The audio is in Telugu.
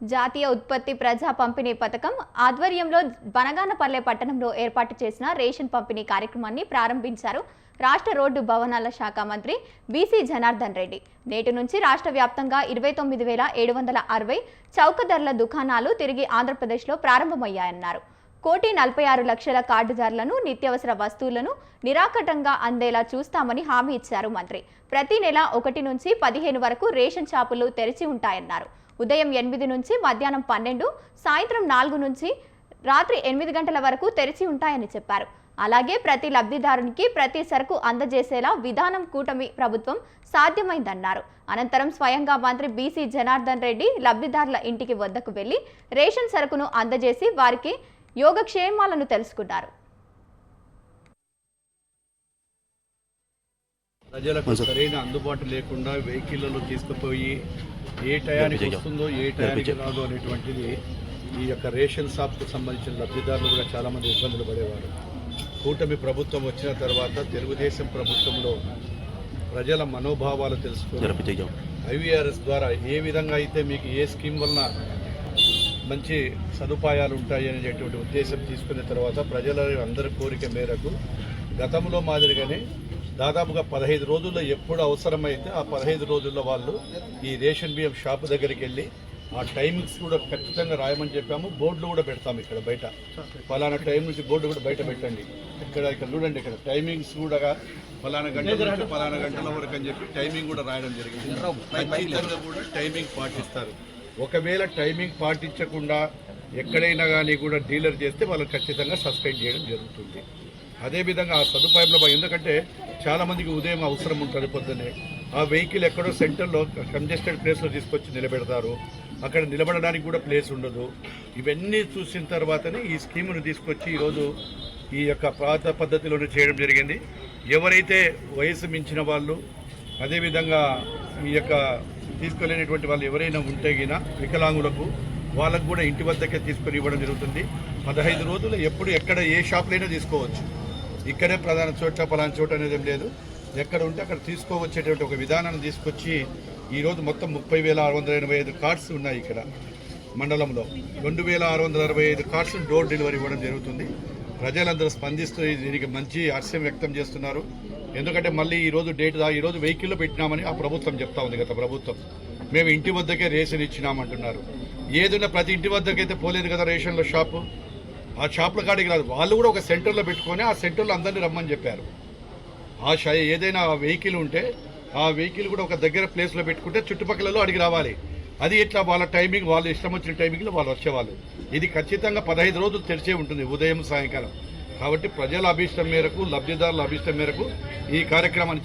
జాతీయ ఉత్పత్తి ప్రజా పంపిణీ పథకం ఆధ్వర్యంలో బనగానపల్లె పట్టణంలో ఏర్పాటు చేసిన రేషన్ పంపిణీ కార్యక్రమాన్ని ప్రారంభించారు రాష్ట్ర రోడ్డు భవనాల శాఖ మంత్రి బీసీ జనార్దన్ రెడ్డి. నేటి నుంచి రాష్ట్ర వ్యాప్తంగా ఇరవై తొమ్మిది వేల ఏడు వందల అరవై చౌక ధరల దుకాణాలు తిరిగి ఆంధ్రప్రదేశ్లో ప్రారంభమయ్యాయన్నారు. కోటి నలభై ఆరు లక్షల కార్డుదారులను నిత్యావసర వస్తువులను నిరాకటంగా అందేలా చూస్తామని హామీ ఇచ్చారు మంత్రి. ప్రతి నెల ఒకటి నుంచి పదిహేను వరకు రేషన్ షాపులు తెరిచి ఉంటాయన్నారు. ఉదయం ఎనిమిది నుంచి మధ్యాహ్నం పన్నెండు సాయంత్రం నాలుగు నుంచి రాత్రి ఎనిమిది గంటల వరకు తెరిచి ఉంటాయని చెప్పారు. అలాగే ప్రతి లబ్ధిదారునికి ప్రతి సరుకు అందజేసేలా విధానం కూటమి ప్రభుత్వం సాధ్యమైందన్నారు. అనంతరం స్వయంగా మంత్రి బీసీ జనార్దన్ రెడ్డి లబ్ధిదారుల ఇంటికి వద్దకు వెళ్ళి రేషన్ సరుకును అందజేసి వారికి యోగక్షేమాలను తెలుసుకున్నారు. ప్రజలకు సరైన అందుబాటు లేకుండా వెహికల్లలో తీసుకుపోయి ఏ టయానికి వస్తుందో ఏ టయానికి రాదో అనేటువంటిది ఈ యొక్క రేషన్ షాప్కు సంబంధించిన లబ్ధిదారులు కూడా చాలామంది ఇబ్బందులు పడేవారు. కూటమి ప్రభుత్వం వచ్చిన తర్వాత తెలుగుదేశం ప్రభుత్వంలో ప్రజల మనోభావాలు తెలుసుకుని ఐవీఆర్ఎస్ ద్వారా ఏ విధంగా అయితే మీకు ఏ స్కీమ్ వలన మంచి సదుపాయాలు ఉంటాయి అనేటువంటి ఉద్దేశం తీసుకున్న తర్వాత ప్రజల అందరి కోరిక మేరకు గతంలో మాదిరిగానే దాదాపుగా పదహైదు రోజుల్లో ఎప్పుడు అవసరమైతే ఆ పదహైదు రోజుల్లో వాళ్ళు ఈ రేషన్ బియ్యం షాపు దగ్గరికి వెళ్ళి ఆ టైమింగ్స్ కూడా ఖచ్చితంగా రాయమని చెప్పాము. బోర్డులు కూడా పెడతాము ఇక్కడ బయట. ఫలానా టైం నుంచి బోర్డు కూడా బయట పెట్టండి. ఇక్కడ ఇక్కడ చూడండి ఇక్కడ టైమింగ్స్ కూడా ఫలానా గంటల నుంచి ఫలానా గంటల వరకు అని చెప్పి టైమింగ్ కూడా రాయడం జరిగింది. ఖచ్చితంగా కూడా టైమింగ్ పాటిస్తారు. ఒకవేళ టైమింగ్ పాటించకుండా ఎక్కడైనా కానీ కూడా డీలర్ చేస్తే వాళ్ళు ఖచ్చితంగా సస్పెండ్ చేయడం జరుగుతుంది. అదేవిధంగా ఆ సదుపాయంలో ఎందుకంటే చాలామందికి ఉదయం అవసరం ఉంటుంది పొద్దున్నే. ఆ వెహికల్ ఎక్కడో సెంటర్లో కంజెస్టెడ్ ప్లేస్లో తీసుకొచ్చి నిలబెడతారు. అక్కడ నిలబడడానికి కూడా ప్లేస్ ఉండదు. ఇవన్నీ చూసిన తర్వాతనే ఈ స్కీమును తీసుకొచ్చి ఈరోజు ఈ యొక్క పాత పద్ధతిలోనే చేయడం జరిగింది. ఎవరైతే వయసు మించిన వాళ్ళు అదేవిధంగా ఈ యొక్క తీసుకోలేనటువంటి వాళ్ళు ఎవరైనా ఉంటే గినా వికలాంగులకు వాళ్ళకు కూడా ఇంటి వద్దకే తీసుకొని ఇవ్వడం జరుగుతుంది. పదహైదు రోజులు ఎప్పుడు ఎక్కడ ఏ షాప్లైనా తీసుకోవచ్చు. ఇక్కడే ప్రధాన చోట పలానా చోట అనేది ఏం లేదు. ఎక్కడ ఉంటే అక్కడ తీసుకోవచ్చేటువంటి ఒక విధానాన్ని తీసుకొచ్చి ఈరోజు మొత్తం ముప్పై వేల ఆరు వందల ఎనభై ఐదు కార్డ్స్ ఉన్నాయి ఇక్కడ మండలంలో. రెండు వేల ఆరు వందల అరవై ఐదు కార్డ్స్ డోర్ డెలివరీ ఇవ్వడం జరుగుతుంది. ప్రజలందరూ స్పందిస్తూ దీనికి మంచి హర్షం వ్యక్తం చేస్తున్నారు. ఎందుకంటే మళ్ళీ ఈరోజు డేట్ దా ఈ రోజు వెహికల్లో పెట్టినామని ఆ ప్రభుత్వం చెప్తా ఉంది గత ప్రభుత్వం. మేము ఇంటి వద్దకే రేషన్ ఇచ్చినామంటున్నారు. ఏదైనా ప్రతి ఇంటి వద్దకైతే పోలేదు కదా రేషన్లో షాపు. ఆ షాపుల కాడికి రాదు. వాళ్ళు కూడా ఒక సెంటర్లో పెట్టుకొని ఆ సెంటర్లో అందరినీ రమ్మని చెప్పారు. ఆ ష ఏదైనా వెహికల్ ఉంటే ఆ వెహికల్ కూడా ఒక దగ్గర ప్లేస్లో పెట్టుకుంటే చుట్టుపక్కలలో అడిగి రావాలి. అది ఎట్లా? వాళ్ళ టైమింగ్ వాళ్ళు ఇష్టం వచ్చిన టైమింగ్లో వాళ్ళు వచ్చేవాళ్ళు. ఇది ఖచ్చితంగా పదహైదు రోజులు తెరిచే ఉంటుంది ఉదయం సాయంకాలం. కాబట్టి ప్రజల అభిష్టం మేరకు లబ్ధిదారుల అభిష్టం మేరకు ఈ కార్యక్రమాన్ని